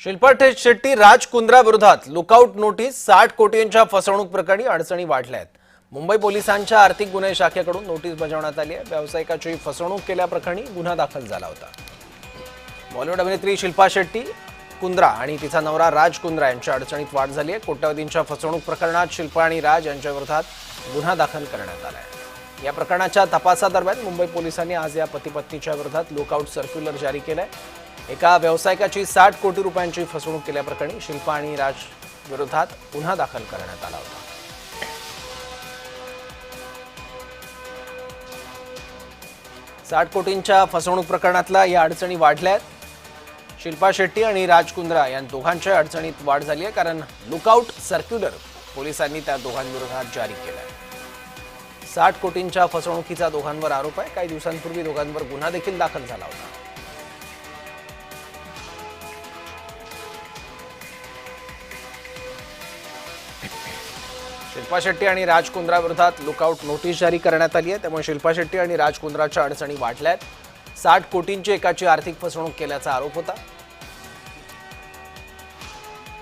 शिल्पा शेट्टी राज कुंद्रा विरोधात lookout notice साठ कोटींच्या फसवणूक प्रकरणी अडचणी वाढल्या आहेत मुंबई पोलिसांच्या आर्थिक गुन्हे शाखेकडून नोटीस बजावण्यात आली आहे. व्यावसायिकाची फसवणूक केल्याप्रकरणी गुन्हा दाखल झाला होता. बॉलिवूड अभिनेत्री शिल्पा शेट्टी कुंद्रा आणि तिचा नवरा राज कुंद्रा यांच्या अडचणीत वाढ झाली आहे. कोट्यवधींच्या फसवणूक प्रकरणात शिल्पा आणि राज यांच्या विरोधात गुन्हा दाखल करण्यात आला आहे. या प्रकरणाच्या तपासादरम्यान मुंबई पोलिसांनी आज या पती पत्नीच्या विरोधात लुकआउट सर्क्युलर जारी केलंय. एका व्यावसायिकाची साठ कोटी रुपयांची फसवणूक केल्याप्रकरणी शिल्पा आणि राज विरोधात गुन्हा दाखल करण्यात आला होता. साठ कोटींच्या फसवणूक प्रकरणातल्या या अडचणी वाढल्या आहेत. शिल्पा शेट्टी आणि राज कुंद्रा या दोघांच्या अडचणीत वाढ झाली आहे कारण लुकआउट सर्क्युलर पोलिसांनी त्या दोघांविरोधात जारी केला आहे साठ कोटींच्या फसवणुकीचा दोघांवर आरोप आहे. काही दिवसांपूर्वी दोघांवर गुन्हा देखील दाखल झाला होता. शिल्पा शेट्टी आणि राज कुंद्रा विरोधात लुकआउट नोटीस जारी करण्यात आली आहे. त्यामुळे शिल्पा शेट्टी आणि राज कुंद्राच्या अडचणी वाढल्या आहेत साठ कोटींची एकाची आर्थिक फसवणूक केल्याचा आरोप होता.